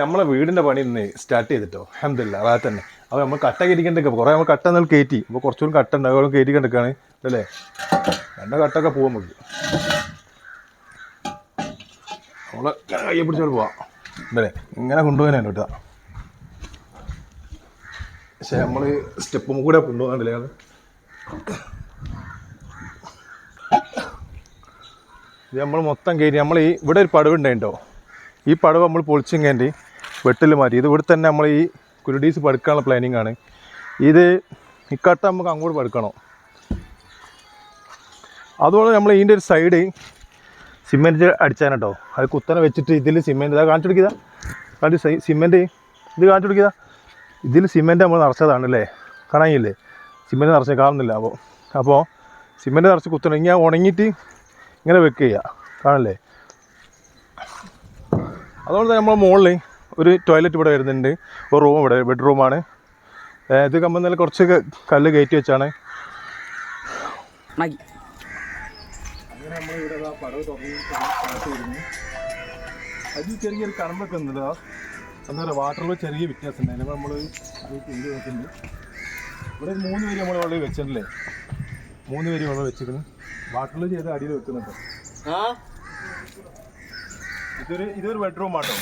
നമ്മളെ വീടിന്റെ പണി ഇന്ന് സ്റ്റാർട്ട് ചെയ്തിട്ടോ. അഹമ്മദില്ല അതാ തന്നെ. അപ്പോൾ നമ്മൾ കട്ട കയറ്റിക്കണ്ടൊക്കെ കുറേ നമ്മൾ കട്ട എന്നാൽ കയറ്റി അപ്പോൾ കുറച്ചുകൂടി കട്ട ഉണ്ട്. അതുകൊണ്ട് കയറ്റി കണ്ടിക്കാണ് അല്ലേ? രണ്ട് കട്ടൊക്കെ പോകാൻ നമുക്ക് നമ്മൾ കൈ കയ്യെ പിടിച്ചോട്ട് പോവാം. അല്ലേ ഇങ്ങനെ കൊണ്ടുപോകാനാണ് കേട്ടോ. പക്ഷെ നമ്മൾ സ്റ്റെപ്പും കൂടെ കൊണ്ടുപോകാണ്ടല്ലേ അത്? ഇത് നമ്മൾ മൊത്തം കയറ്റി നമ്മൾ ഈ ഇവിടെ ഒരു പടവ് ഉണ്ടായിട്ടോ ഈ പടവ് നമ്മൾ പൊളിച്ചിങ്ങേണ്ടി വെട്ടിൽ മാറ്റി. ഇത് ഇവിടെ തന്നെ നമ്മൾ ഈ കുരുടീസ് പടുക്കാനുള്ള പ്ലാനിങ് ആണ്. ഇത് ഇക്കട്ട നമുക്ക് അങ്ങോട്ട് പടുക്കണം. അതുപോലെ നമ്മൾ ഇതിന്റെ ഒരു സൈഡ് സിമെന്റ് അടിച്ചാൻ കേട്ടോ അത് കുത്തനെ വെച്ചിട്ട് ഇതിൽ സിമെന്റ് ഇതാ കാണിച്ചു കൊടുക്കുക കാണിച്ച് സിമെന്റ് ഇത് കാണിച്ചു കൊടുക്കുക ഇതിൽ സിമെന്റ് നമ്മൾ നിറച്ചതാണ് അല്ലേ? കാണാനില്ലേ? സിമെന്റ് നിറച്ച് കാണുന്നില്ല. അപ്പോൾ അപ്പോൾ സിമെന്റ് നിറച്ച് കുത്തണം. ഇങ്ങനെ ഉണങ്ങിയിട്ട് ഇങ്ങനെ വെക്കുക കാണില്ലേ അതുകൊണ്ട് തന്നെ നമ്മൾ മുകളിൽ ഒരു ടോയ്ലറ്റ് ഇവിടെ വരുന്നുണ്ട്. ഒരു റൂം ഇവിടെ ബെഡ്റൂമാണ് ഇത് കമ്പനിയിൽ കുറച്ച് കല്ല് കയറ്റി വെച്ചാണ്. അതിൽ ചെറിയൊരു കറമ്പൊക്കെ ഉണ്ടല്ലോ എന്താ പറയുക വാട്ടറിൽ ചെറിയ വ്യത്യാസം ഉണ്ട് അതിന് നമ്മൾ ചെയ്ത് വെച്ചിട്ടുണ്ട്. ഇവിടെ ഒരു മൂന്ന് പേര് നമ്മൾ വെള്ളം വെച്ചിട്ടില്ലേ? മൂന്ന് പേര് വെള്ളം വെച്ചിരുന്നു വാട്ടറിൽ ചെയ്ത് അടിയിൽ വെക്കുന്നുണ്ട്. ഇതൊരു ഇതൊരു ബെഡ്റൂം ആട്ടോ.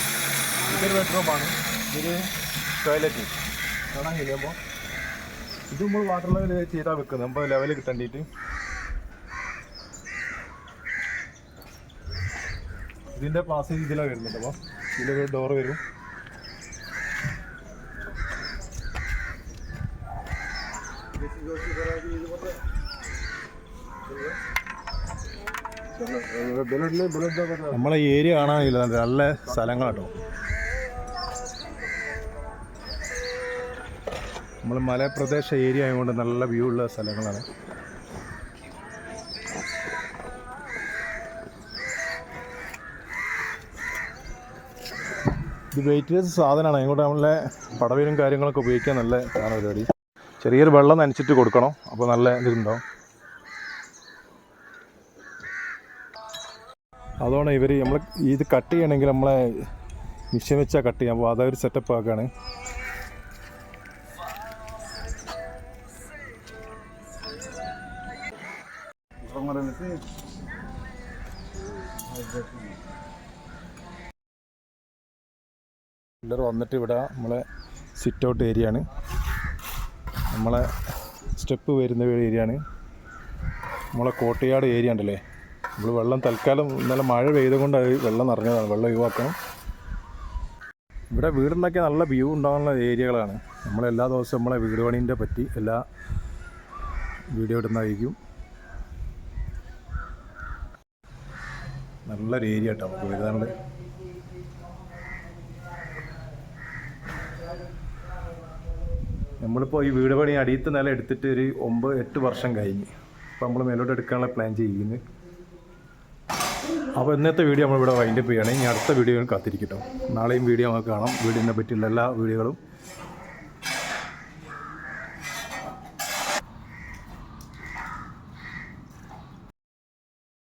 ഇതൊരു ബെഡ്റൂമാണ് ഇതൊരു ടോയ്ലറ്റ് കാണാൻ കഴിയുമ്പോൾ ഇത് നമ്മൾ വാട്ടർ ലെവൽ ചെയ്താൽ വെക്കുന്നത്. നമ്മൾ ലെവൽ കിട്ടേണ്ടിയിട്ട് ഇതിന്റെ പാസേജ് ഇതിലാണ് വരുന്നുണ്ട് അപ്പോൾ ഇതിലൊരു ഡോർ വരും. നമ്മളെ ഏരിയ കാണാനില്ല നല്ല സ്ഥലങ്ങളാട്ടോ. നമ്മൾ മലപ്രദേശ ഏരിയ ആയതുകൊണ്ട് നല്ല വ്യൂ ഉള്ള സ്ഥലങ്ങളാണ്. ഇത് വെയിറ്റ്ലെസ് സാധനമാണ്. അതുകൊണ്ട് നമ്മളെ പടവിലും കാര്യങ്ങളൊക്കെ ഉപയോഗിക്കാൻ നല്ല ആണ് പരിപാടി ചെറിയൊരു വെള്ളം നനച്ചിട്ട് കൊടുക്കണം. അപ്പോൾ നല്ല ഇതുണ്ടാവും. അതുകൊണ്ട് ഇവർ നമ്മൾ ഇത് കട്ട് ചെയ്യണമെങ്കിൽ നമ്മളെ മിഷൻ വെച്ചാൽ കട്ട് ചെയ്യാം. അപ്പോൾ അതൊരു സെറ്റപ്പ് ആക്കുകയാണ് പിള്ളേർ വന്നിട്ട് ഇവിടെ നമ്മളെ സിറ്റ് ഔട്ട് ഏരിയ ആണ്. നമ്മളെ സ്റ്റെപ്പ് വരുന്ന ഏരിയ ആണ്. നമ്മളെ കോട്ടയാട് ഏരിയ ഉണ്ടല്ലേ? നമ്മൾ വെള്ളം തൽക്കാലം ഇന്നലെ മഴ പെയ്തുകൊണ്ട് വെള്ളം നിറഞ്ഞതാണ് വെള്ളം ഒഴിവാക്കണം. ഇവിടെ വീടുണ്ടാക്കിയ നല്ല വ്യൂ ഉണ്ടാകുന്ന ഏരിയകളാണ്. നമ്മളെല്ലാ ദിവസവും നമ്മളെ വീട് പണീന്റെ പറ്റി എല്ലാ വീഡിയോ ഇടുന്നതായിരിക്കും. നല്ലൊരു ഏരിയ കേട്ടോ നമുക്ക് വരുന്നുണ്ട് നമ്മളിപ്പോൾ ഈ വീട് പണി അടിയത്തെ നില എടുത്തിട്ട് ഒരു ഒമ്പത് എട്ട് വർഷം കഴിഞ്ഞ്. അപ്പോൾ നമ്മൾ മേലോട്ട് എടുക്കാനുള്ള പ്ലാൻ ചെയ്യുന്നത് അപ്പോൾ ഇന്നത്തെ വീഡിയോ നമ്മൾ നമ്മളിവിടെ വൈൻഡപ്പ് ചെയ്യണം ഇനി അടുത്ത വീഡിയോയിൽ കാത്തിരിക്കട്ടോ. നാളെയും വീഡിയോ നമുക്ക് കാണാം. വീഡിയോനെ പറ്റിയുള്ള എല്ലാ വീഡിയോകളും